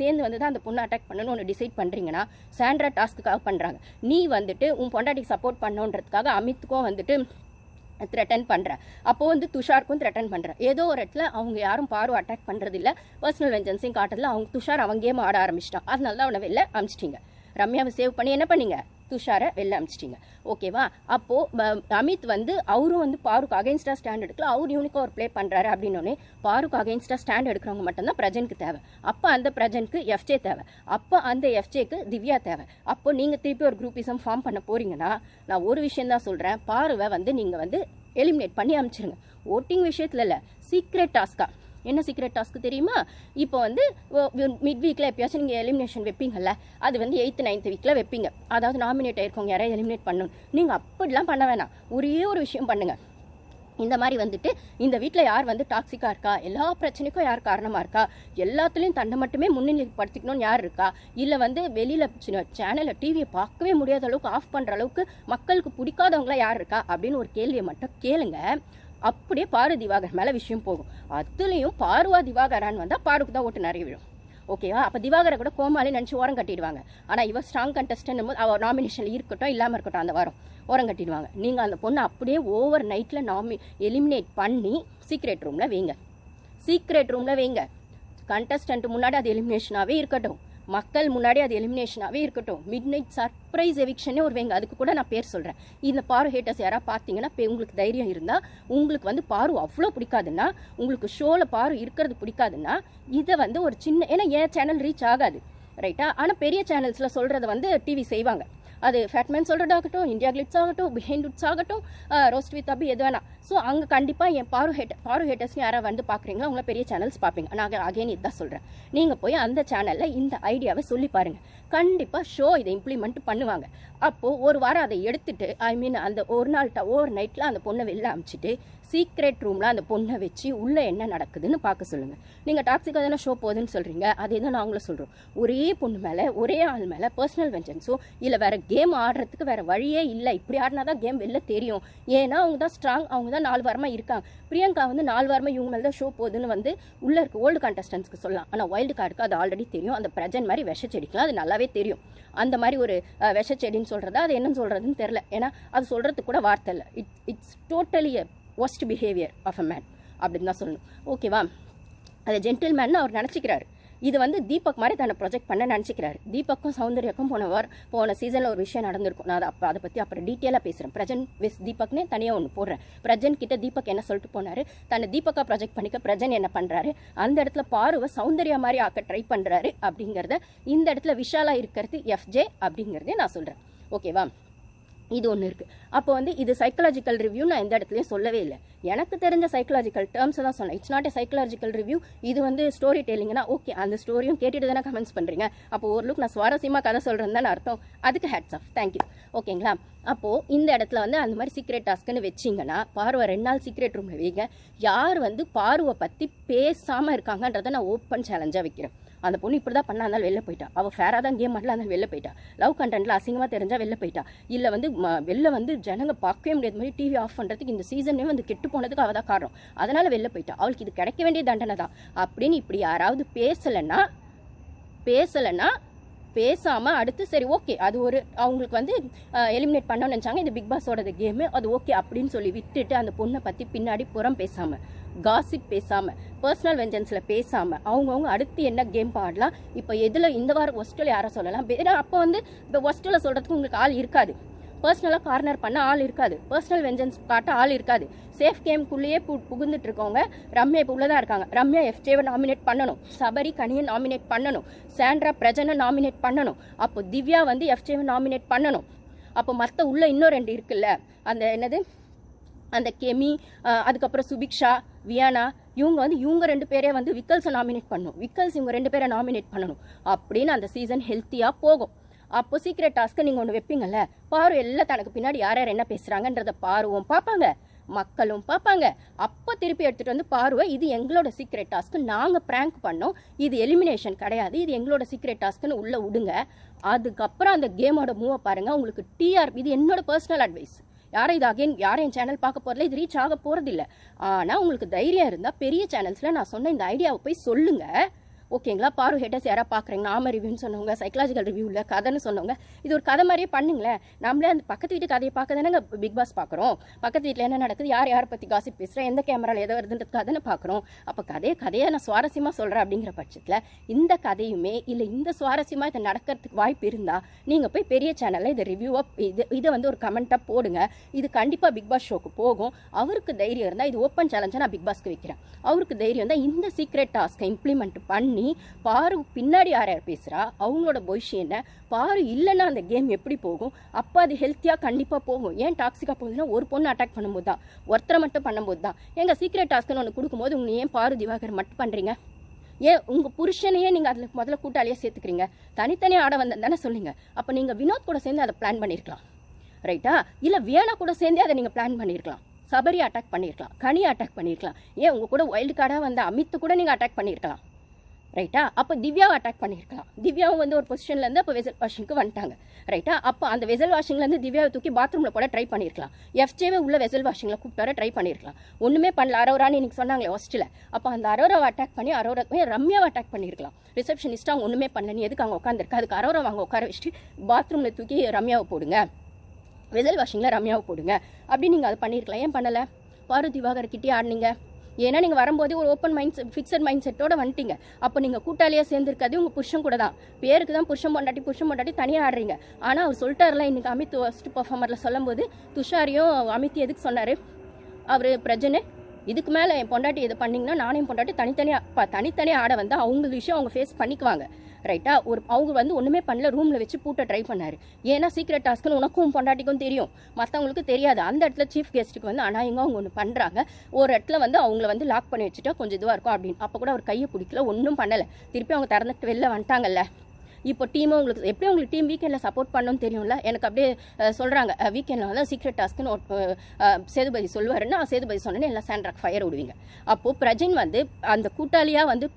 சேர்ந்து வந்து தான் அந்த பொண்ணை அட்டாக் பண்ணணும்னு ஒன்று டிசைட் பண்ணுறீங்கன்னா சாண்ட்ரா டாஸ்க்குக்காக பண்ணுறாங்க நீ வந்துட்டு உன் பொண்டாட்டிக்கு சப்போர்ட் பண்ணணுன்றதுக்காக அமித்துக்கும் வந்துட்டு த்ரெட்டன் பண்ணுற அப்போது வந்து துஷாருக்கும் த்ரெட்டன் பண்ணுறேன் ஏதோ ஒரு இடத்துல அவங்க யாரும் பாரு அட்டாக் பண்ணுறதில்ல பர்சனல் வெஞ்சன்ஸையும் காட்டுறதுல அவங்க துஷார் அவங்க கேம் ஆட ஆரம்பிச்சிட்டான். அதனால தான் அவனை வெளில அமிச்சிட்டிங்க. ரம்யாவை சேவ் பண்ணி என்ன பண்ணீங்க? துஷாரை வெளில அமிச்சிட்டிங்க. ஓகேவா அப்போது அமித் வந்து அவரும் வந்து பாருக்கு அகைன்ஸ்டாக ஸ்டாண்ட் எடுக்கல. அவர் யூனிக்காக ஒரு ப்ளே பண்ணுறாரு அப்படின்னோடனே பாருக்கு அகைன்ஸ்டாக ஸ்டாண்ட் எடுக்கிறவங்க மட்டும்தான் பிரஜனுக்கு தேவை. அப்போ அந்த பிரஜனுக்கு எஃப்ஜே தேவை. அப்போ அந்த எஃப்ஜேக்கு திவ்யா தேவை. அப்போ நீங்கள் திருப்பி ஒரு குரூப்பிசம் ஃபார்ம் பண்ண போறீங்கன்னா நான் ஒரு விஷயம் தான் சொல்கிறேன் பாருவை வந்து நீங்கள் வந்து எலிமினேட் பண்ணி அமிச்சிருங்க. ஓட்டிங் விஷயத்தில் இல்லை சீக்ரெட் டாஸ்க்காக என்ன சீக்ரெட் டாஸ்க்கு தெரியுமா? இப்போ வந்து மிட் வீக்கில் எப்பயாச்சும் நீங்கள் எலிமினேஷன் வைப்பீங்கல்ல அது வந்து எயித்து நைன்த் வீக்கில் வைப்பீங்க. அதாவது நாமினேட் ஆயிருக்கவங்க யாரையும் எலிமினேட் பண்ணணும். நீங்கள் அப்படிலாம் பண்ண வேணாம். ஒரே ஒரு விஷயம் பண்ணுங்கள் இந்த மாதிரி வந்துட்டு இந்த வீட்டில் யார் வந்து டாக்ஸிக்காக இருக்கா? எல்லா பிரச்சனைக்கும் யார் காரணமாக இருக்கா? எல்லாத்துலேயும் தன்னை மட்டுமே முன்னிலைப்படுத்திக்கணும்னு யார் இருக்கா? இல்லை வந்து வெளியில் சேனலில் டிவியை பார்க்கவே முடியாத அளவுக்கு ஆஃப் பண்ணுற அளவுக்கு மக்களுக்கு பிடிக்காதவங்களா யார் இருக்கா? அப்படின்னு ஒரு கேள்வியை மட்டும் கேளுங்க. அப்படியே பாரு திவாகர் மேலே விஷயம் போகும். அதுலேயும் பார்வா திவாகரான்னு வந்தால் பாருக்கு தான் ஓட்டு நிறைய விழும். ஓகேவா அப்போ திவாகரை கூட கோமாளி நினச்சி ஓரம் கட்டிடுவாங்க. ஆனால் இவர் ஸ்ட்ராங் கண்டஸ்டன் போது அவர் நாமினேஷனில் இருக்கட்டும் இல்லாமல் இருக்கட்டும் அந்த வாரம் ஓரம் கட்டிடுவாங்க. நீங்கள் அந்த பொண்ணை அப்படியே ஓவர் நைட்டில் நாமி எலிமினேட் பண்ணி சீக்ரெட் ரூமில் வைங்க. சீக்ரெட் ரூமில் வைங்க. கண்டஸ்டன்ட் முன்னாடி அது எலிமினேஷனாகவே இருக்கட்டும். மக்கள் முன்னாடி அது எலிமினேஷனாகவே இருக்கட்டும். மிட் நைட் சர்ப்ரைஸ் எவிக்ஷனே ஒரு வைங்க. அதுக்கு கூட நான் பேர் சொல்கிறேன் இந்த பாரு ஹேட்டர்ஸ் யாராவது பார்த்தீங்கன்னா இப்போ உங்களுக்கு தைரியம் இருந்தால் உங்களுக்கு வந்து பாரு அவ்வளோ பிடிக்காதுன்னா உங்களுக்கு ஷோவில் பாரு இருக்கிறது பிடிக்காதுன்னா இதை வந்து ஒரு சின்ன ஏன்னா என் சேனல் ரீச் ஆகாது ரைட்டா ஆனால் பெரிய சேனல்ஸில் சொல்கிறத வந்து டிவி செய்வாங்க. அது ஃபேட்மேன் சொல்கிறதாகட்டும் இந்தியா கிளிட்ஸ் ஆகட்டும் பிஹைண்ட் உட்ஸ் ஆகட்டும் ரோஸ்ட் வித் அபி எது வேணா ஸோ அங்கே கண்டிப்பாக என் பாரு ஹேட் பாரு ஹேட்டர்ஸ்னு யாராவது வந்து பார்க்குறீங்களா உங்களை பெரிய சேனல்ஸ் பார்ப்பீங்க. நான் அகைன் இதுதான் சொல்கிறேன் நீங்கள் போய் அந்த சேனலில் இந்த ஐடியாவை சொல்லி பாருங்கள் கண்டிப்பாக ஷோ இதை இம்ப்ளிமெண்ட் பண்ணுவாங்க. அப்போது ஒரு வாரம் அதை எடுத்துட்டு ஐ மீன் அந்த ஒரு நாள் ஒரு நைட்டில் அந்த பொண்ணை வெளில அமிச்சிட்டு சீக்ரெட் ரூமில் அந்த பொண்ணை வச்சு உள்ளே என்ன நடக்குதுன்னு பார்க்க சொல்லுங்கள் நீங்கள் டாக்ஸிக்காக தானே ஷோ போகுதுன்னு சொல்கிறீங்க அதே தான் நாங்களும் சொல்கிறோம் ஒரே பொண்ணு மேலே ஒரே ஆள் மேலே பர்சனல் வெஞ்சன்ஸோ இல்லை வேறு கேம் ஆடுறதுக்கு வேறு வழியே இல்லை. இப்படி ஆடினா தான் கேம் வெளில தெரியும். ஏன்னா அவங்க தான் ஸ்ட்ராங் அவங்க தான் நாலு வாரமாக இருக்காங்க. பிரியங்கா வந்து நாலு வாரமாக இவங்க மேலே தான் ஷோ போகுதுன்னு வந்து உள்ளே இருக்க ஓல்டு கண்டஸ்டன்ஸ்க்கு சொல்லலாம். ஆனால் வைல்டு கார்டுக்கு அது ஆல்ரெடி தெரியும். அந்த பிரஜன் மாதிரி விஷ செடிக்கலாம் அது நல்லாவே தெரியும். அந்த மாதிரி ஒரு விஷ செடின்னு சொல்கிறது அது என்னன்னு சொல்கிறதுன்னு தெரில ஏன்னா அது சொல்கிறதுக்கு கூட வார்த்தை இல்லை. It it's totally a worst behaviour of a man அப்படின்னு தான் சொல்லணும். ஓகேவா அதை ஜென்டில்மேன் அவர் நினச்சிக்கிறாரு. இது வந்து தீபக் மாதிரி தன்னை ப்ரொஜெக்ட் பண்ண நினச்சிக்கிறாரு. தீபக்கும் சௌந்தர்யக்கும் போன வார் போன சீசனில் ஒரு விஷயம் நடந்திருக்கும். நான் அதை அப்போ அதை பற்றி அப்புறம் டீட்டெயிலாக பேசுகிறேன் பிரஜன் விஸ் தீபக்னே தனியாக ஒன்று போடுறேன். பிரஜன் கிட்ட தீபக் என்ன சொல்லிட்டு போனார்? தன்னை தீபக்கா ப்ரொஜெக்ட் பண்ணிக்க பிரஜன் என்ன பண்ணுறாரு அந்த இடத்துல பாருவை சௌந்தர்யா மாதிரி ஆக்க ட்ரை பண்ணுறாரு அப்படிங்கிறத இந்த இடத்துல விஷாலாக இருக்கிறது எஃப்ஜே அப்படிங்கிறதே நான் சொல்கிறேன் ஓகேவா இது ஒன்று இருக்குது அப்போ வந்து இது சைக்கலாஜிக்கல் ரிவ்யூ நான் எந்த இடத்துலையும் சொல்லவே இல்லை. எனக்கு தெரிஞ்ச சைக்கலாஜிக்கல் டேர்ம்ஸ் தான் சொன்னேன். It's not a psychological review இது வந்து ஸ்டோரி டெல்லிங்னா ஓகே அந்த ஸ்டோரியும் கேட்டுட்டு தானே கமெண்ட்ஸ் பண்ணுறீங்க அப்போ ஓரளவுக்கு நான் சுவாரஸ்யமாக கதை சொல்கிறேன் தானே அர்த்தம். அதுக்கு ஹேட்ஸ் ஆஃப் தேங்க்யூ ஓகேங்களா அப்போது இந்த இடத்துல வந்து அந்த மாதிரி சீக்ரெட் டாஸ்க்குன்னு வச்சிங்கன்னா பார்வை ரெண்டு நாள் சீக்ரெட் ரூமில் வைங்க. யார் வந்து பார்வை பற்றி பேசாமல் இருக்காங்கன்றதை நான் ஓப்பன் சேலஞ்சாக வைக்கிறேன். அந்த பொண்ணு இப்படி தான் பண்ணா இருந்தாலும் வெளில போயிட்டா. அவள் ஃபேராக தான் கேம் ஆடலாம் இருந்தாலும் வெளில போயிட்டா. லவ் கண்டென்ட்ல அசிங்கமாக தெரிஞ்சால் வெளில போயிட்டா. இல்லை வந்து வெளில வந்து ஜனங்க பார்க்கவே முடியாத மாதிரி டிவி ஆஃப் பண்ணுறதுக்கு இந்த சீசனே வந்து கெட்டு போனதுக்கு அவள் தான் காரணம். அதனால் வெளில போயிட்டா. அவளுக்கு இது கிடைக்க வேண்டிய தண்டனை தான். அப்படின்னு இப்படி யாராவது பேசலைன்னா பேசலைன்னா பேசாமல் அடுத்து சரி ஓகே அது ஒரு அவங்களுக்கு வந்து எலிமினேட் பண்ணணும்னு நினச்சாங்க. இது பிக் பாஸோடது கேமு அது ஓகே அப்படின்னு சொல்லி விட்டுட்டு அந்த பொண்ணை பற்றி பின்னாடி புறம் பேசாமல் காசிப் பேசாமல் பர்சனல் வெஞ்சன்ஸில் பேசாமல் அவங்கவுங்க அடுத்து என்ன கேம் பாடலாம் இப்போ எதில் இந்த வாரம் ஒஸ்ட்டில் யாரை சொல்லலாம்? வேறு அப்போ வந்து இப்போ ஒஸ்ட்டில் சொல்கிறதுக்கு உங்களுக்கு ஆள் இருக்காது. பர்சனலாக கார்னர் பண்ண ஆள் இருக்காது. பர்சனல் வெஞ்சன்ஸ் காட்ட ஆள் இருக்காது. சேஃப் கேம்குள்ளேயே பு புகுந்துட்டு இருக்கவங்க ரம்யா இப்போ உள்ளதாக இருக்காங்க. ரம்யா எஃப்ஜேவை நாமினேட் பண்ணணும். சபரி கனியை நாமினேட் பண்ணணும். சாண்ட்ரா பிரஜனை நாமினேட் பண்ணணும். அப்போ திவ்யா வந்து எஃப்ஜேவை நாமினேட் பண்ணணும். அப்போ மற்ற உள்ள இன்னும் ரெண்டு இருக்குல்ல. அந்த என்னது? அந்த கெமி அதுக்கப்புறம் சுபிக்ஷா வியானா இவங்க வந்து இவங்க ரெண்டு பேரே வந்து விக்கல்ஸை நாமினேட் பண்ணணும். விக்கல்ஸ் இவங்க ரெண்டு பேரை நாமினேட் பண்ணணும். அப்படின்னு அந்த சீசன் ஹெல்த்தியாக போகும். அப்போ சீக்ரெட் டாஸ்க்கு நீங்கள் ஒன்று வைப்பீங்கல்ல? பாரு எல்லாம் தனக்கு பின்னாடி யார் யார் என்ன பேசுகிறாங்கன்றத பாருவும். பார்ப்பாங்க. மக்களும் பார்ப்பாங்க. அப்போ திருப்பி எடுத்துகிட்டு வந்து பாருவை இது எங்களோட சீக்ரெட் டாஸ்க்கு நாங்கள் ப்ராங்க் பண்ணோம். இது எலிமினேஷன் கிடையாது. இது எங்களோட சீக்ரெட் டாஸ்க்குன்னு உள்ளே விடுங்க அதுக்கப்புறம் அந்த கேமோட மூவை பாருங்கள் உங்களுக்கு டிஆர்பி இது என்னோட பர்சனல் அட்வைஸ் யாரும் இது அகைன் யாரும் என் சேனல் பார்க்க போகிறதில்ல இது ரீச் ஆக போகிறதில்ல ஆனால் உங்களுக்கு தைரியம் இருந்தால் பெரிய சேனல்ஸில் நான் சொன்ன இந்த ஐடியாவை போய் சொல்லுங்கள் ஓகேங்களா? பாரு ஹெட்டர்ஸ் யாராவது பார்க்குறீங்க நாம ரிவ்யூன்னு சொன்னவங்க சைக்கலாஜிக்கல் ரிவ்யூவில் கதைன்னு சொன்னவங்க இது ஒரு கதை மாதிரியே பண்ணுங்களேன். நம்மளே அந்த பக்கத்து வீட்டு கதையை பார்க்க தானே பிக் பாஸ் பார்க்குறோம் பக்கத்து வீட்டில் என்ன நடக்குது? யார் யாரை பற்றி காசிப் பேசுகிறேன் எந்த கேமராவில் எதை வருதுன்றது கதைன்னு பார்க்குறோம் அப்போ கதையை கதையை நான் சுவாரஸ்யமாக சொல்கிறேன் அப்படிங்கிற பட்சத்தில் இந்த கதையுமே இல்லை இந்த சுவாரஸ்யமாக இது நடக்கிறதுக்கு வாய்ப்பு இருந்தால் நீங்கள் போய் பெரிய சேனலில் இதை ரிவ்யூவாக இது இதை வந்து ஒரு கமெண்ட்டாக போடுங்க. இது கண்டிப்பாக பிக் பாஸ் ஷோக்கு போகும். அவருக்கு தைரியம் இருந்தால் இது ஓப்பன் சேலஞ்சாக நான் பிக் பாஸ்க்கு வைக்கிறேன். அவருக்கு தைரியம் இருந்தால் இந்த சீக்ரெட் டாஸ்க்கை இம்ப்ளிமெண்ட் பண்ணி. பாரு பின்னாடி யார் யார் பேசுகிறா அவங்களோட பொசிஷன் என்ன? பாரு இல்லைன்னா அந்த கேம் எப்படி போகும்? அப்போ அது ஹெல்த்தியாக கண்டிப்பாக போகும். ஏன் டாக்ஸிக்காக போகுதுன்னா ஒரு பொண்ணு அட்டாக் பண்ணும்போது தான். ஒருத்தரை மட்டும் பண்ணும்போது தான். எங்கள் சீக்ரெட் டாஸ்க்குன்னு ஒன்று கொடுக்கும்போது உங்களை ஏன் பாரு திவாகர் மட்டும் பண்ணுறீங்க ஏன் உங்கள் புருஷனையே நீங்கள் அதில் முதல்ல கூட்டாளியாக சேர்த்துக்கிறீங்க? தனித்தனியாக ஆட வந்தேன் தானே சொல்லுங்க அப்போ நீங்கள் வினோத் கூட சேர்ந்து அதை பிளான் பண்ணியிருக்கலாம் ரைட்டா இல்லை வேணா கூட சேர்ந்தே அதை நீங்கள் பிளான் பண்ணியிருக்கலாம் சபரி அட்டாக் பண்ணியிருக்கலாம் கனி அட்டாக் பண்ணியிருக்கலாம் ஏன் உங்கள் கூட வைல்டு கார்டாக வந்த அமித்து கூட நீங்கள் அட்டாக் பண்ணியிருக்கலாம் ரைட்டா அப்போ திவ்யாவை அட்டாக் பண்ணியிருக்கலாம். திவ்யாவும் வந்து ஒரு பொசிஷன்லேருந்து அப்போ வெசல் வாஷிங்க்கு வந்துட்டாங்க. ரைட்டா அப்போ அந்த வெசல் வாஷிங்லேருந்து திவ்யாவை தூக்கி பாத்ரூமில் போட ட்ரை பண்ணியிருக்கலாம். எஃப்ஜேவே உள்ள வெசல் வாஷிங்கில் கூப்பிட்டு வர ட்ரை பண்ணியிருக்கலாம். ஒன்றுமே பண்ணல. அரோரான்னு இன்றைக்கி சொன்னாங்களே ஹாஸ்டலில் அப்போ அந்த அரோராவை அட்டாக் பண்ணி அரோரா ரம்யாவை அட்டாக் பண்ணியிருக்கலாம். ரிசப்ஷனிஸ்ட்டாக அவங்க ஒன்றுமே பண்ணல நீ எதுக்கு அங்கே உட்காந்துருக்கு அதுக்கு அரோரா வாங்க உட்கார வச்சுட்டு பாத்ரூமில் தூக்கி ரம்யாவை போடுங்க. வெசல் வாஷிங்கில் ரம்யாவை போடுங்க. அப்படி நீங்கள் அதை பண்ணியிருக்கலாம். ஏன் பண்ணலை? வாரு திவாகர் கிட்டே ஆடினீங்க. ஏன்னா நீங்கள் வரும்போது ஒரு ஓப்பன் மைண்ட் ஃபிக்ஸட் மைண்ட் செட்டோட வந்துட்டீங்க. அப்போ நீங்கள் கூட்டாளியாக சேர்ந்துருக்காது உங்கள் புருஷன் கூட தான். பேருக்கு தான் புருஷன் பொண்டாட்டி புருஷன் பொண்டாட்டி தனியாக ஆடுறீங்க. ஆனால் அவர் சொல்லிட்டார்ல இன்றைக்கி அமித் ஃபஸ்ட்டு பர்ஃபார்மரில் சொல்லும்போது துஷாரியும் அமித் எதுக்கு சொன்னார்? அவர் பிரஜனு இதுக்கு மேலே என் பொண்டாட்டி இதை பண்ணிங்கன்னா நானும் என் பொண்டாட்டி தனித்தனியாக தனித்தனியாக ஆட வந்து அவங்க விஷயம் அவங்க ஃபேஸ் பண்ணிக்குவாங்க. ரைட்டா ஒரு அவங்க வந்து ஒன்றுமே பண்ணல ரூமில் வச்சு பூட்ட ட்ரை பண்ணார். ஏன்னா சீக்ரெட் டாஸ்க்குன்னு உனக்கும் பொண்டாட்டிக்கும் தெரியும். மற்றவங்களுக்கு தெரியாது. அந்த இடத்துல சீஃப் கெஸ்ட்டுக்கு வந்து ஆனால் அவங்க ஒன்று பண்ணுறாங்க ஒரு இடத்துல வந்து அவங்கள வந்து லாக் பண்ணி வச்சுட்டா கொஞ்சம் இதுவாக இருக்கும் அப்படின்னு. அப்போ கூட அவர் கையை பிடிக்கல ஒன்றும் பண்ணலை. திருப்பி அவங்க திறந்துட்டு வெளில வந்துட்டாங்கல்ல. இப்போ டீமும் உங்களுக்கு எப்படி உங்களுக்கு டீம் வீக்கெண்டில் சப்போர்ட் பண்ணணும்னு தெரியும்ல? எனக்கு அப்படியே சொல்கிறாங்க வீக்கெண்டில் வந்து சீக்ரெட் டாஸ்க்குன்னு சேதுபதி சொல்லுவாருன்னா சேதுபதி சொன்னேன்னு எல்லாம் சாண்ட்ராக் ஃபயர் விடுவீங்க. அப்போது பிரஜின் வந்து அந்த கூட்டாளியாக வந்து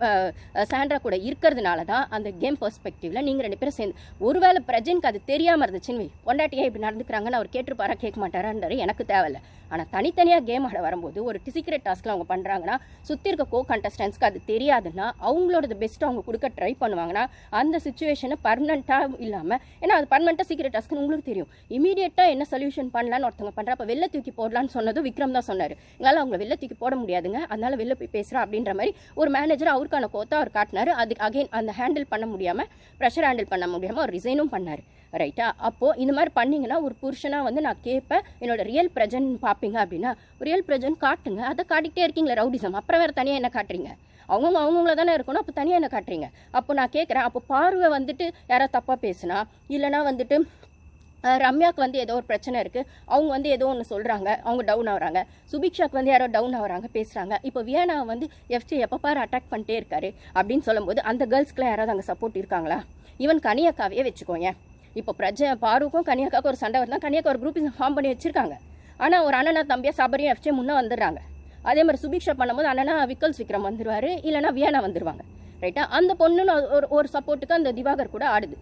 சாண்ட்ரா கூட இருக்கிறதுனால தான் அந்த கேம் பெர்ஸ்பெக்டிவ்ல நீங்கள் ரெண்டு பேரும் சேர்ந்து ஒருவேளை பிரஜினுக்கு அது தெரியாமல் இருந்துச்சுன்னு பொண்டாட்டியாக இப்படி நடந்துக்கிறாங்கன்னு அவர் கேட்டிருப்பாரா கேட்க மாட்டாரான்றது எனக்கு தேவையில்ல. ஆனால் தனித்தனியாக கேம் ஆட வரும்போது ஒரு சீக்ரெட் டாஸ்க்கில் அவங்க பண்ணுறாங்கன்னா சுற்றி இருக்க கோ கண்டஸ்டன்ஸ்க்கு அது தெரியாதுன்னா அவங்களோட பெஸ்ட் அவங்க கொடுக்க ட்ரை பண்ணுவாங்கன்னா அந்த சுச்சுவேஷன் பர்மனெண்ட்டாக இல்லாமல் ஏன்னா அது பர்மனெண்ட்டாக சீக்கிரட் டாஸ்க்னு உங்களுக்கு தெரியும். இமீடியட்டாக என்ன சொல்யூஷன் பண்ணலான்னு ஒருத்தவங்க பண்ணுற அப்போ வெளில தூக்கி போடலான்னு சொன்னதும் விக்ரம் தான் சொன்னார். எங்களால் அவங்கள வெளில தூக்கி போட முடியாதுங்க. அதனால் வெளில போய் பேசுகிறா அப்படின்ற மாதிரி ஒரு மேனேஜர் அவருக்கான கோத்தா அவர் காட்டினாரு. அதுக்கு அகைன் அந்த ஹேண்டில் பண்ண முடியாமல் ப்ரெஷர் ஹேண்டில் பண்ண முடியாமல் அவர் ரிசைனும் பண்ணார். ரைட்டா அப்போது இந்த மாதிரி பண்ணீங்கன்னா ஒரு புருஷனாக வந்து நான் கேட்பேன் என்னோட ரியல் பிரஜன் பார்ப்பீங்க அப்படின்னா ரியல் பிரஜன் காட்டுங்க. அதை காட்டிக்கிட்டே இருக்கீங்களா ரவுடிசம் அப்புறம் வேறு தனியாக என்ன காட்டுறீங்க? அவங்கவுங்க அவங்கவுங்கள தானே இருக்கணும். அப்போ தனியாக என்ன காட்டுறீங்க? அப்போ நான் கேட்குறேன் அப்போ பார்வை வந்துட்டு யாராவது தப்பாக பேசுனா இல்லைனா வந்துட்டு ரம்யாவுக்கு வந்து ஏதோ ஒரு பிரச்சனை இருக்குது அவங்க வந்து ஏதோ ஒன்று சொல்கிறாங்க அவங்க டவுன் ஆகுறாங்க. சுபிக்ஷாக்கு வந்து யாரோ டவுன் ஆகிறாங்க பேசுகிறாங்க இப்போ வியானா வந்து எஃப்சி எப்போ பாரு அட்டாக் பண்ணிட்டே இருக்காரு. அப்படின்னு சொல்லும்போது அந்த கேர்ள்ஸ்க்குலாம் யாராவது அங்கே சப்போர்ட் இருக்காங்களா? ஈவன் கனியக்காவே வச்சுக்கோங்க இப்போ பிரஜ பாருக்கும் கனியாக்காவுக்கு ஒரு சண்டை வருதுன்னா கனியாக்கா ஒரு குரூப் ஃபார்ம் பண்ணி வச்சுருக்காங்க. ஆனால் ஒரு அண்ணனா தம்பியாக சபரியும் எஃப்சி முன்னே வந்துடுறாங்க. அதே மாதிரி சுபிக்ஷா பண்ணும்போது அண்ணனா விக்கல்ஸ் விக்ரம் வந்துருவாரு இல்லைனா வியானா வந்துருவாங்க. ரைட்டா அந்த பொண்ணுன்னு ஒரு ஒரு சப்போர்ட்டுக்கு அந்த திவாகர் கூட ஆடுது.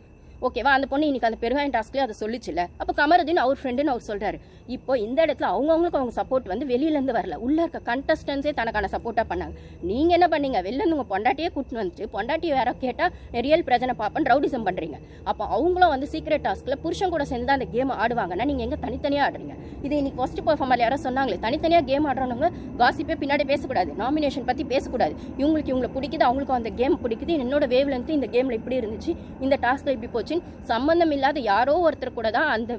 ஓகேவா அந்த பொண்ணு இன்னைக்கு அந்த பெருங்காயம் டாஸ்க்லேயே அதை சொல்லிச்சுல அப்போ கமருதீன் அவர் ஃப்ரெண்டுன்னு அவர் சொல்கிறார் இப்போ இந்த இடத்துல அவங்கவுங்களுக்கு அவங்க சப்போர்ட் வந்து வெளியிலேருந்து வரல. உள்ளே இருக்க கண்டஸ்டன்ஸே தனக்கான சப்போர்ட்டாக பண்ணாங்க. நீங்கள் என்ன பண்ணீங்க? வெளிலேருந்து உங்கள் பொண்டாட்டியே கூட்டின்னு வந்துட்டு பொண்டாட்டி வேற கேட்டால் ரியல் பிரச்சனை பார்ப்பேன் ரவுடிசம் பண்ணுறீங்க அப்போ அவங்களும் வந்து சீக்ரெட் டாஸ்க்கில் புருஷன் கூட சேர்ந்து தான் அந்த கேம் ஆடுவாங்கன்னா நீங்கள் எங்கே தனித்தனியாக ஆடுறீங்க? இது இன்னைக்கு ஃபஸ்ட்டு பர்ஃபார்மர் யாரோ சொன்னாங்களே தனித்தனியாக கேம் ஆடுறவங்க காசிப்பே பின்னாடி பேசக்கூடாது நாமினேஷன் பற்றி பேசக்கூடாது. இவங்களுக்கு இவங்களை பிடிக்குது அவங்களுக்கும் அந்த கேம் பிடிக்குது என்னோட வேவ்லேருந்து இந்த கேமில் இப்படி இருந்துச்சு இந்த டாஸ்க்கில் இப்படி போச்சுன்னு சம்பந்தம் இல்லாத யாரோ ஒருத்தர் கூட தான் அந்த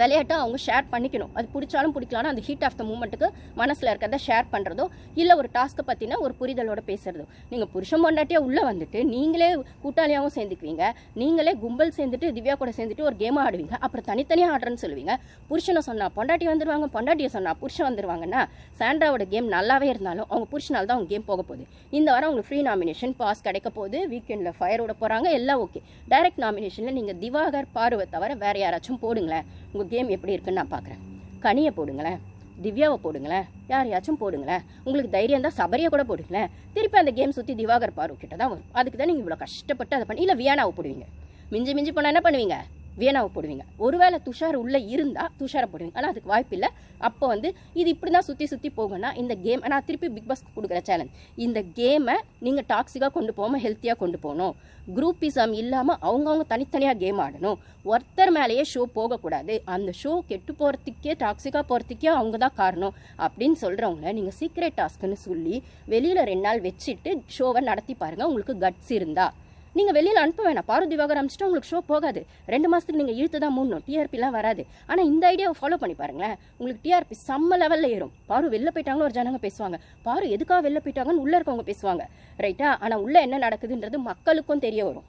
விளையாட்டை அவங்க ஷேர் பண்ணிக்கணும். அது பிடிச்சாலும் பிடிக்கலாம்னு அந்த ஹீட் ஆஃப் த மூமெண்ட்டுக்கு மனசில் இருக்கிறத ஷேர் பண்ணுறதோ இல்லை ஒரு டாஸ்க்கை பற்றின ஒரு புரிதலோட பேசுகிறதோ நீங்கள் புருஷன் பொண்டாட்டியாக உள்ளே வந்துட்டு நீங்களே கூட்டாளியாகவும் சேர்ந்துக்குவீங்க. நீங்களே கும்பல் சேர்ந்துட்டு திவ்யா கூட சேர்ந்துட்டு ஒரு கேம் ஆடுவீங்க. அப்புறம் தனித்தனியாக ஆடுறேன்னு சொல்லுவீங்க. புருஷனை சொன்னால் பொண்டாட்டி வந்துடுவாங்க பொண்டாட்டியை சொன்னால் புருஷன் வந்துடுவாங்கன்னா சாண்ட்ராவோட கேம் நல்லாவே இருந்தாலும் அவங்க புருஷனால் தான் அவங்க கேம் போக போகுது. இந்த வாரம் அவங்களுக்கு ஃப்ரீ நாமினேஷன் பாஸ் கிடைக்க போகுது. வீக்கெண்டில் ஃபயர் விட போகிறாங்க எல்லாம் ஓகே டைரக்ட் நாமினேஷனில் நீங்கள் திவாகர் பார்வை தவிர வேறு யாராச்சும் போடுங்களேன். உங்கள் கேம் எப்படி இருக்குன்னு நான் பார்க்குறேன் கனியை போடுங்களேன். திவ்யாவை போடுங்களேன். யாரையாச்சும் போடுங்களேன். உங்களுக்கு தைரியம் தான் சபரியை கூட போடுங்களேன். திருப்பி அந்த கேம் சுற்றி திவாகர் பாரு கிட்ட தான் வரும். அதுக்கு தான் நீங்கள் இவ்வளோ கஷ்டப்பட்டு அதை பண்ணி இல்லை வியானாவை போடுவீங்க. மிஞ்சி மிஞ்சி போனால் என்ன பண்ணுவீங்க? வேணாவை போடுவீங்க. ஒருவேளை துஷார் உள்ளே இருந்தால் துஷாரை போடுவீங்க. ஆனால் அதுக்கு வாய்ப்பு இல்லை. அப்போ வந்து இது இப்படி தான் சுற்றி சுற்றி போகும்னா இந்த கேம் நான் திருப்பி பிக் பாஸ்க்கு கொடுக்குற சேலஞ்ச் இந்த கேமை நீங்கள் டாக்ஸிக்காக கொண்டு போகாமல் ஹெல்த்தியாக கொண்டு போகணும். குரூப்பிசம் இல்லாமல் அவங்கவுங்க தனித்தனியாக கேம் ஆடணும். ஒருத்தர் மேலேயே ஷோ போகக்கூடாது. அந்த ஷோ கெட்டு போகிறதுக்கே டாக்ஸிக்காக போகிறதுக்கே அவங்க தான் காரணம். அப்படின்னு சொல்கிறவங்கள நீங்கள் சீக்ரெட் டாஸ்க்குன்னு சொல்லி வெளியில் ரெண்டு நாள் வச்சுட்டு ஷோவை நடத்தி பாருங்கள் உங்களுக்கு கட்ஸ் இருந்தால் நீங்கள் வெளியில் அனுப்ப வேணாம். பாரு திவாகர் அனுப்பிச்சிட்டா உங்களுக்கு ஷோ போகாது. ரெண்டு மாதத்துக்கு நீங்கள் இழுத்து தான் மூடணும். டிஆர்பிலாம் வராது. ஆனால் இந்த ஐடியாவை ஃபாலோ பண்ணி பாருங்களேன். உங்களுக்கு டிஆர்பி செம்ம லெவலில் ஏறும். பாரு வெளில போயிட்டாங்களோ ஒரு ஜனங்க பேசுவாங்க. பாரு எதுக்காக வெளில போயிட்டாங்கன்னு உள்ளே இருக்கவங்க பேசுவாங்க. ரைட்டா ஆனால் உள்ளே என்ன நடக்குதுன்றது மக்களுக்கும் தெரிய வரும்.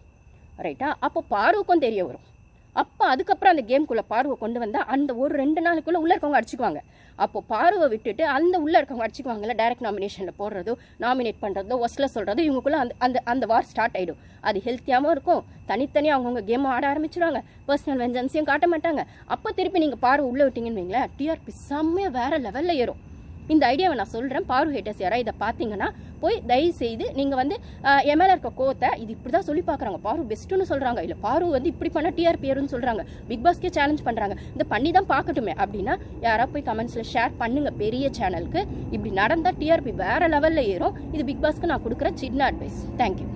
ரைட்டா அப்போ பாருவுக்கும் தெரிய வரும். அப்போ அதுக்கப்புறம் அந்த கேம்குள்ளே பார்வை கொண்டு வந்தால் அந்த ஒரு ரெண்டு நாளுக்குள்ளே உள்ளே இருக்கவங்க அடிச்சுக்குவாங்க. அப்போ பார்வை விட்டுட்டு அந்த உள்ளே இருக்கவங்க அடிச்சுக்குவாங்கல்ல டைரக்ட் நாமினேஷனில் போடுறதோ நாமினேட் பண்ணுறதோ ஒஸ்ல சொல்கிறதோ இவங்களுக்குள்ள அந்த அந்த அந்த வார் ஸ்டார்ட் ஆகிடும் அது ஹெல்த்தியாகவும் இருக்கும். தனித்தனியாக அவங்கவுங்க கேம் ஆட ஆரம்பிச்சிருவாங்க. பர்சனல் வெஞ்சன்ஸையும் காட்ட மாட்டாங்க. அப்போ திருப்பி நீங்கள் பார்வை உள்ளே விட்டீங்கன்னு வைங்களேன் டிஆர்பி செம்மையாக வேற லெவலில் ஏறும். இந்த ஐடியாவை நான் சொல்கிறேன் பாரு ஹேட்டர்ஸ் யாராவது இதை பார்த்தீங்கன்னா போய் தயவு செய்து நீங்கள் வந்து எம்எல்ஏ இருக்க கோத்தை இது இப்படி தான் சொல்லி பார்க்குறாங்க. பாரு பெஸ்ட்டுன்னு சொல்கிறாங்க இல்லை பாரு வந்து இப்படி பண்ண டிஆர்பி ஏறும்னு சொல்கிறாங்க பிக் பாஸ்க்கே சேலஞ்ச் பண்ணுறாங்க இந்த பண்ணி தான் பார்க்கட்டுமே. அப்படின்னா யாராவது போய் கமெண்ட்ஸில் ஷேர் பண்ணுங்கள் பெரிய சேனலுக்கு இப்படி நடந்தால் டிஆர்பி வேறு லெவலில் ஏறும். இது பிக் பாஸ்க்கு நான் கொடுக்குற சின்ன அட்வைஸ் தேங்க்யூ